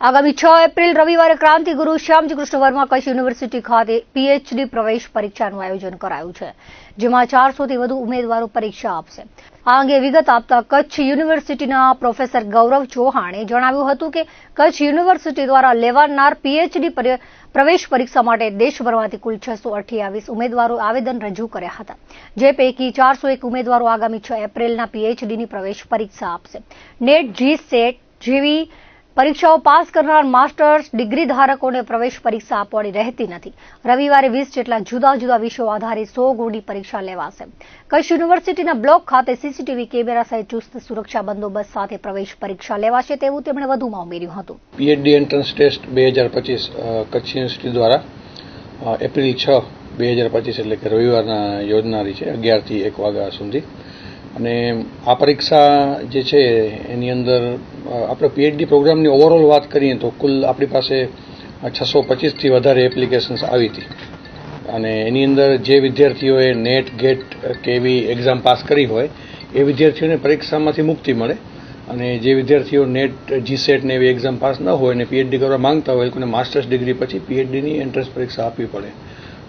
આગામી છ એપ્રિલ રવિવારે ક્રાંતિગુરુ શ્યામજી કૃષ્ણ વર્મા કચ્છ યુનિવર્સિટી ખાતે પીએચડી પ્રવેશ પરીક્ષાનું આયોજન કરાયું છે, જેમાં ચારસોથી વધુ ઉમેદવારો પરીક્ષા આપશે. આ અંગે વિગત આપતા કચ્છ યુનિવર્સિટીના પ્રોફેસર ગૌરવ ચૌહાણે જણાવ્યું હતું કે કચ્છ યુનિવર્સિટી દ્વારા લેવાનાર પીએચડી પ્રવેશ પરીક્ષા માટે દેશભરમાંથી કુલ છસો અઠ્યાવીસ ઉમેદવારો આવેદન રજૂ કર્યા હતા, જે પૈકી ચારસો એક ઉમેદવારો આગામી છ એપ્રિલના પીએચડીની પ્રવેશ પરીક્ષા આપશે. નેટ જી સેટ જેવી પરીક્ષાઓ પાસ કરનાર માસ્ટર્સ, ડિગ્રી ધારકોને પ્રવેશ પરીક્ષા આપવાની રહેતી નથી. રવિવારે વીસ જેટલા જુદા જુદા વિષયો આધારિત સો ગુણની પરીક્ષા લેવાશે. કચ્છ યુનિવર્સિટીના બ્લોક ખાતે સીસીટીવી કેમેરા સહિત ચુસ્ત સુરક્ષા બંદોબસ્ત સાથે પ્રવેશ પરીક્ષા લેવાશે તેવું તેમણે વધુમાં ઉમેર્યું હતું. પીએચડી એન્ટ્રન્સ ટેસ્ટ બે હજાર પચીસ કચ્છ યુનિવર્સિટી દ્વારા એપ્રિલ છ બે હજાર પચીસ એટલે કે રવિવારના યોજનારી છે, અગિયારથી એક વાગ્યા સુધી. અને આ પરીક્ષા જે છે, એની અંદર આપણે પીએચડી પ્રોગ્રામની ઓવરઓલ વાત કરીએ તો કુલ આપણી પાસે છસો પચીસથી વધારે એપ્લિકેશન્સ આવી હતી. અને એની અંદર જે વિદ્યાર્થીઓએ નેટ, ગેટ કે એવી એક્ઝામ પાસ કરી હોય, એ વિદ્યાર્થીઓને પરીક્ષામાંથી મુક્તિ મળે. અને જે વિદ્યાર્થીઓ નેટ જીસેટ ને એવી એક્ઝામ પાસ ન હોય અને પીએચડી કરવા માંગતા હોય, એ લોકોને માસ્ટર્સ ડિગ્રી પછી પીએચડીની એન્ટ્રન્સ પરીક્ષા આપવી પડે.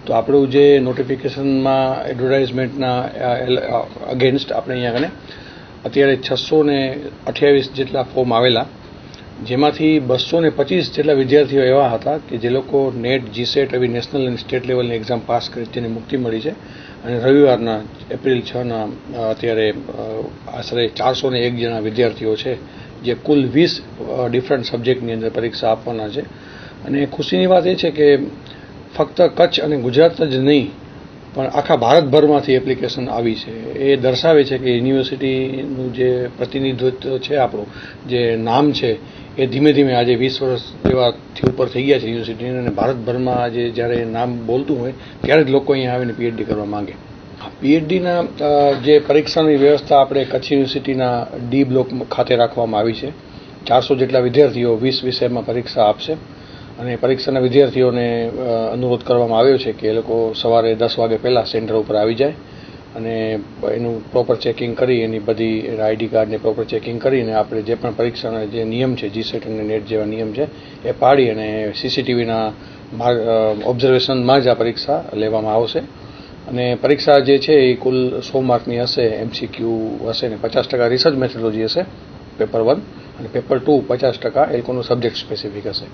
તો આપણું જે નોટિફિકેશનમાં એડવર્ટાઇઝમેન્ટના અગેન્સ્ટ આપણે અહીંયા કને અત્યારે છસો ને અઠ્યાવીસ જેટલા ફોર્મ આવેલા. જેમાંથી બસો ને પચીસ જેટલા વિદ્યાર્થીઓ એવા હતા કે જે લોકો નેટ જીસેટ એવી નેશનલ અને સ્ટેટ લેવલની એક્ઝામ પાસ કરી તેને મુક્તિ મળી છે. અને રવિવારના, એપ્રિલ છના અત્યારે આશરે ચારસો ને એક જણા વિદ્યાર્થીઓ છે જે કુલ વીસ ડિફરન્ટ સબ્જેક્ટની અંદર પરીક્ષા આપવાના છે. અને ખુશીની વાત એ છે કે ફક્ત કચ્છ અને ગુજરાત જ નહીં, પણ આખા ભારતભરમાંથી એપ્લિકેશન આવી છે. એ દર્શાવે છે કે યુનિવર્સિટીનું જે પ્રતિનિધિત્વ છે આપણું, જે નામ છે, એ ધીમે ધીમે આજે વીસ વર્ષ જેવાથી ઉપર થઈ ગયા છે યુનિવર્સિટીને અને ભારતભરમાં આજે જ્યારે નામ બોલતું હોય, ત્યારે જ લોકો અહીંયા આવીને પીએચડી કરવા માંગે. પીએચડીના જે પરીક્ષાની વ્યવસ્થા આપણે કચ્છ યુનિવર્સિટીના ડી બ્લોક ખાતે રાખવામાં આવી છે. ચારસો જેટલા વિદ્યાર્થીઓ વીસ વિષયમાં પરીક્ષા આપશે. અને પરીક્ષાના વિદ્યાર્થીઓને અનુરોધ કરવામાં આવ્યો છે કે એ લોકો સવારે દસ વાગે પહેલાં સેન્ટર ઉપર આવી જાય અને એનું પ્રોપર ચેકિંગ કરી, એની બધી આઈડી કાર્ડને પ્રોપર ચેકિંગ કરીને આપણે જે પણ પરીક્ષાના જે નિયમ છે જીસેટ અને નેટ જેવા નિયમ છે, એ પાડી અને સીસીટીવીના ઓબ્ઝર્વેશનમાં જ આ પરીક્ષા લેવામાં આવશે. અને પરીક્ષા જે છે એ કુલ સો માર્કની હશે એમસીક્યુ હશે ને પચાસ ટકા રિસર્ચ મેથોડોલોજી હશે પેપર વન અને પેપર ટુ પચાસ ટકા એ લોકોનું સબ્જેક્ટ સ્પેસિફિક હશે.